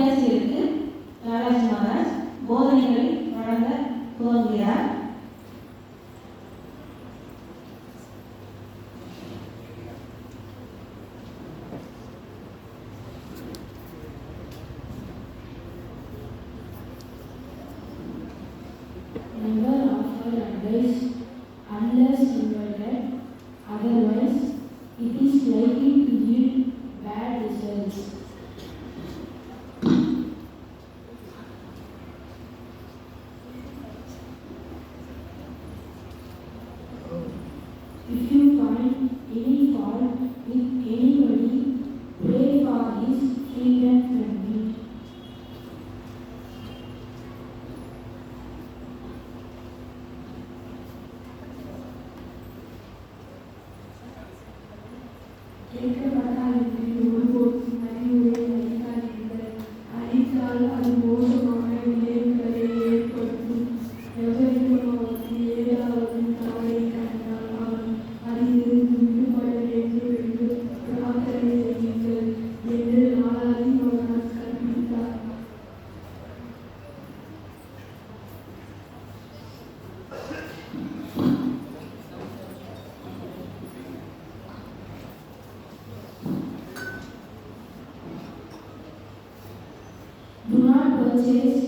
அபியாசிகளுக்கு ராஜாஜி மகாராஜ் போதனைகளை வழங்க துவங்குகிறார். Number of change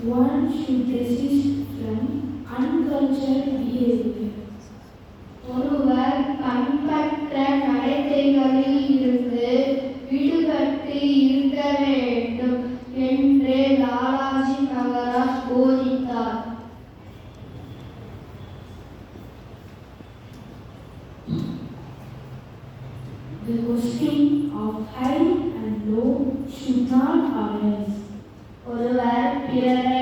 one should desist from uncultured behavior. ஒருவர் பண்பற்ற நடத்தைகளில் இருந்து விடுபட்டு இருக்க வேண்டும் என்று Lalaji Maharaj போதித்தார் The question of high and low should not arise. Yeah.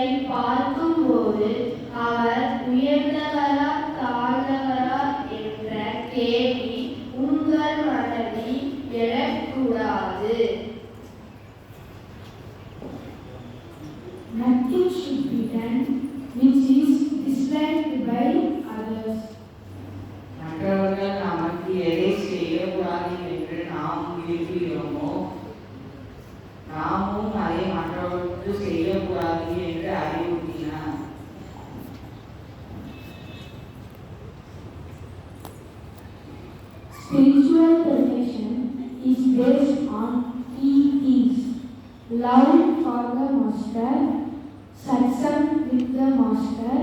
with the master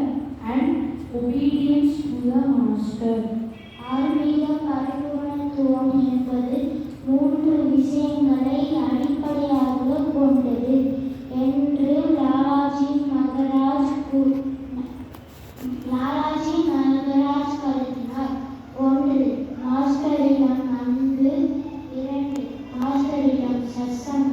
and obedience to the master. ஆன்மீக பரிபூரணத்துவம் என்பது மூன்று விஷயங்களை அடிப்படையாக கொண்டது என்று லாலாஜி மகராஜ் லாலாஜி மகராஜ் கருதினார் ஒன்று மாஸ்டரிடம் அன்பு இரண்டு மாஸ்டரிடம் சசங்கம்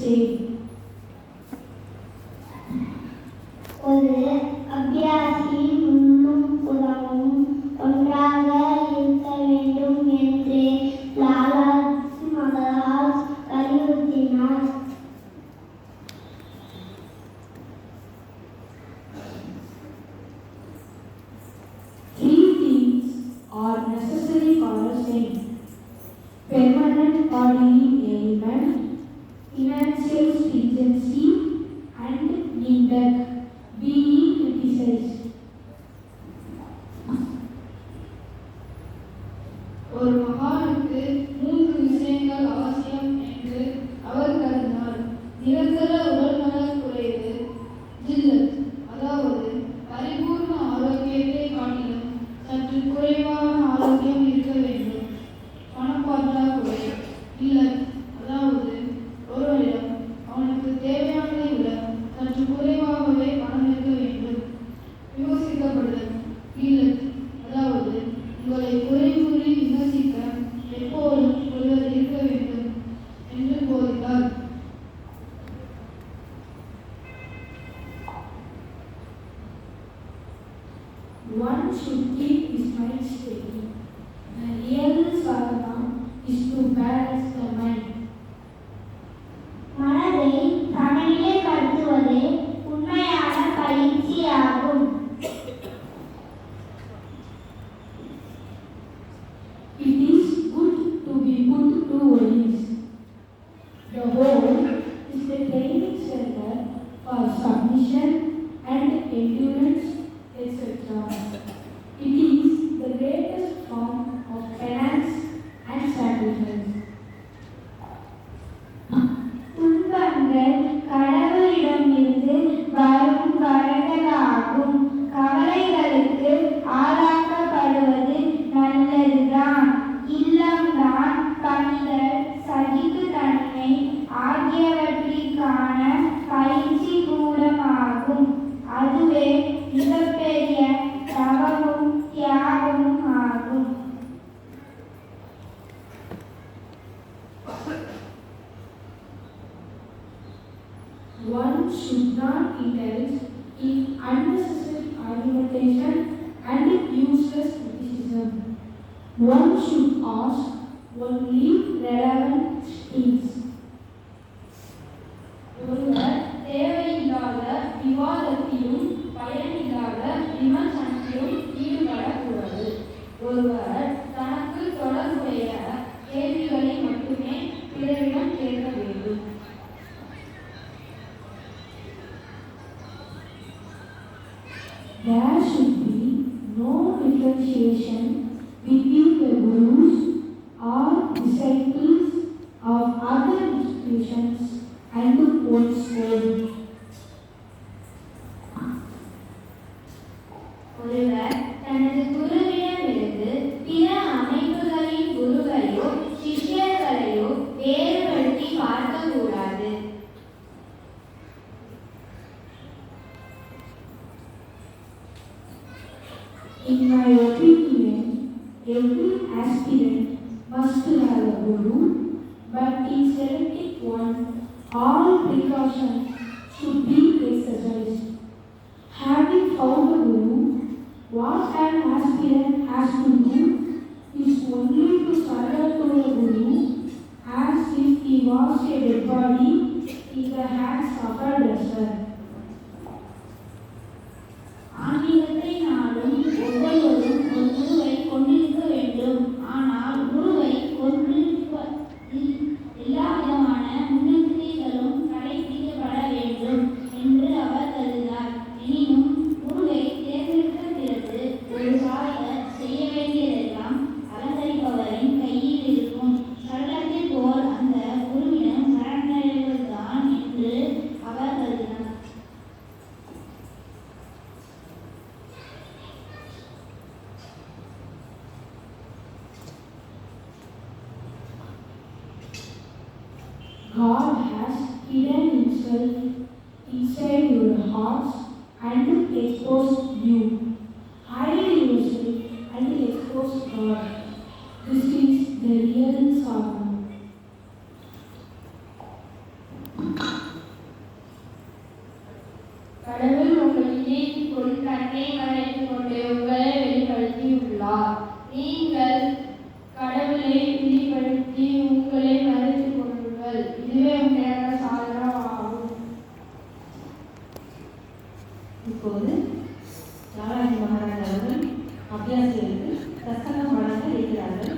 said, ஒரு அபியாசி முன்னும் புறமும் ஒன்றாக இருக்க வேண்டும் என்று லாலாஜி மகராஜ் வலியுறுத்தினார் Three things are necessary for a saint. Permanent bodily ailment, financial stringency, and neglect, being criticized. ஒரு மகானுக்கு மூன்று விஷயங்கள் அவசியம் என்று அவர் கருதினார் நிரந்தர உடல்நலக் குறைவு ஜில்லத் அதாவது பரிபூர்ண ஆரோக்கியத்தை காட்டிலும் சற்று குறைவான ஆரோக்கியம் One should keep his mind steady. The real sadhana One should ask only relevant things. ஒருவர் தேவையில்லாத விவாதத்திலும் பயனில்லாத விமர்சனத்திலும் ஈடுபடக்கூடாது ஒருவர் தனக்கு தொடர்புடைய கேள்விகளை மட்டுமே பிறரிடம் கேட்க வேண்டும் There should be no differentiation between the gurus or disciples of other institutions and one's own. ஒருவர் தனது குருவிடமிருந்து பிற அமைப்புகளின் குருவையோ சிஷ்யர்களையோ வேறுபடுத்தி பார்க்கக்கூடாது In my opinion, every aspirant must have a guru, but in selecting one, all precautions should be exercised. Having found a guru, what an aspirant has to do is only to surrender to the guru as if he was a dead body in the hands of a dresser. God. This is the real sorrow. கடவுள் உங்கள் இதயத்திற்குள் தன்னை மறைத்து கொண்டு உங்களை வெளிப்படுத்தியுள்ளார் நீங்கள் கடவுளை வெளிப்படுத்தி உங்களை மறைத்து கொள்ளுங்கள் இதுவே உண்மையான சாதனம் இப்போது ஜாலாஜி மகாராஜ் அவர்கள் அபியாசிகளுக்கு பிரசங்கம் வழங்க இருக்கிறார்கள்.